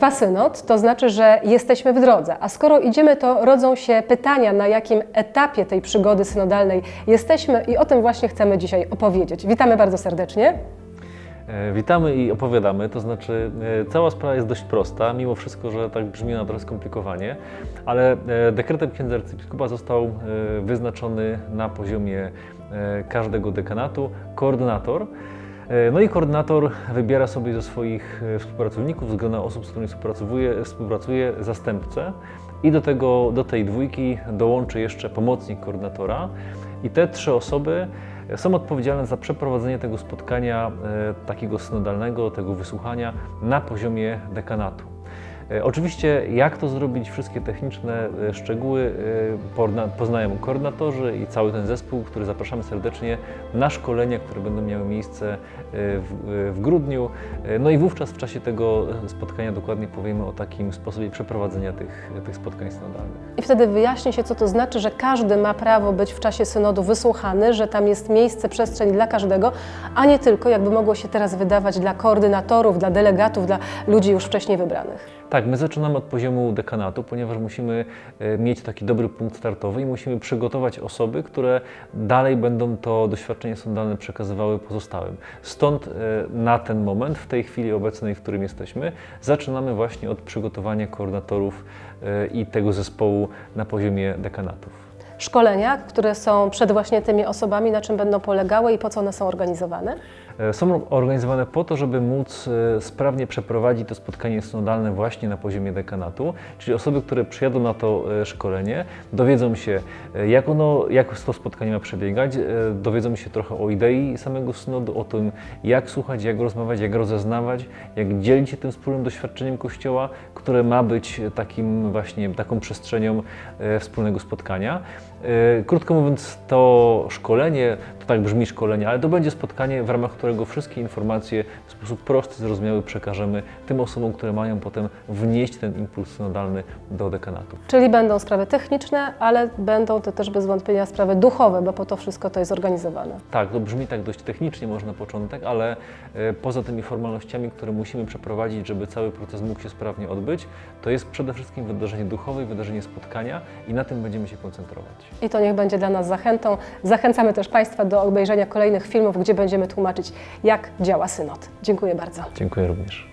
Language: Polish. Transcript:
trwa synod, to znaczy, że jesteśmy w drodze. A skoro idziemy, to rodzą się pytania, na jakim etapie tej przygody synodalnej jesteśmy i o tym właśnie chcemy dzisiaj opowiedzieć. Witamy bardzo serdecznie. E, Witamy i opowiadamy, to znaczy e, cała sprawa jest dość prosta, mimo wszystko, że tak brzmi na trochę skomplikowanie, ale e, dekretem księdza arcybiskupa został wyznaczony na poziomie każdego dekanatu koordynator. E, No i koordynator wybiera sobie ze swoich e, współpracowników, z grona osób, z którymi współpracuje, współpracuje zastępcę i do, tego, do tej dwójki dołączy jeszcze pomocnik koordynatora i te trzy osoby są odpowiedzialne za przeprowadzenie tego spotkania e, takiego synodalnego, tego wysłuchania na poziomie dekanatu. E, Oczywiście, jak to zrobić, wszystkie techniczne e, szczegóły e, poznają koordynatorzy i cały ten zespół, który zapraszamy serdecznie na szkolenia, które będą miały miejsce w, w grudniu. No i wówczas w czasie tego spotkania dokładnie powiemy o takim sposobie przeprowadzenia tych, tych spotkań synodalnych. I wtedy wyjaśni się, co to znaczy, że każdy ma prawo być w czasie synodu wysłuchany, że tam jest miejsce, przestrzeń dla każdego, a nie tylko, jakby mogło się teraz wydawać, dla koordynatorów, dla delegatów, dla ludzi już wcześniej wybranych. Tak, my zaczynamy od poziomu dekanatu, ponieważ musimy e, mieć taki dobry punkt startowy i musimy przygotować osoby, które dalej będą to doświadczenie sądalne przekazywały pozostałym. Stąd e, na ten moment, w tej chwili obecnej, w którym jesteśmy, zaczynamy właśnie od przygotowania koordynatorów e, i tego zespołu na poziomie dekanatów. Szkolenia, które są przed właśnie tymi osobami, na czym będą polegały i po co one są organizowane? E, Są organizowane po to, żeby móc e, sprawnie przeprowadzić to spotkanie synodalne właśnie na poziomie dekanatu, czyli osoby, które przyjadą na to e, szkolenie, dowiedzą się, jak, ono, jak to spotkanie ma przebiegać, dowiedzą się trochę o idei samego synodu, o tym, jak słuchać, jak rozmawiać, jak rozeznawać, jak dzielić się tym wspólnym doświadczeniem Kościoła, które ma być takim właśnie, taką przestrzenią wspólnego spotkania. Krótko mówiąc, to szkolenie, to tak brzmi szkolenie, ale to będzie spotkanie, w ramach którego wszystkie informacje w sposób prosty, zrozumiały przekażemy tym osobom, które mają potem wnieść ten impuls synodalny do dekanatu. Czyli będą sprawy techniczne, ale będą to też bez wątpienia sprawy duchowe, bo po to wszystko to jest organizowane. Tak, to brzmi tak dość technicznie może na początek, ale e, poza tymi formalnościami, które musimy przeprowadzić, żeby cały proces mógł się sprawnie odbyć, to jest przede wszystkim wydarzenie duchowe, i wydarzenie spotkania i na tym będziemy się koncentrować. I to niech będzie dla nas zachętą. Zachęcamy też Państwa do obejrzenia kolejnych filmów, gdzie będziemy tłumaczyć, jak działa synod. Dziękuję bardzo. Dziękuję również.